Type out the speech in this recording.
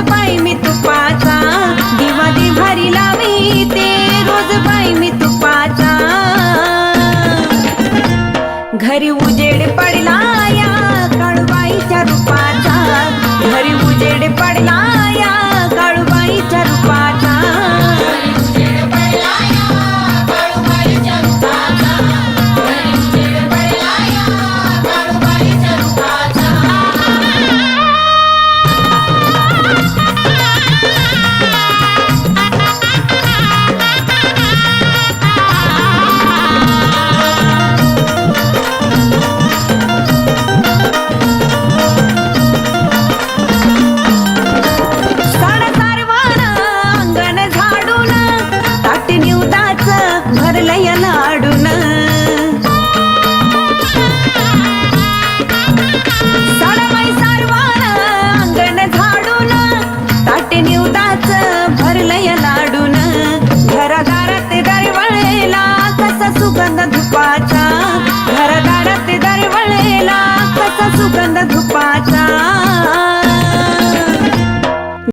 पाय मी तुपाचा. दिवा दिभारी लावी ते रोज पाय मी तुपाचा. घरी उजेड पडला సుగంధ ధూపా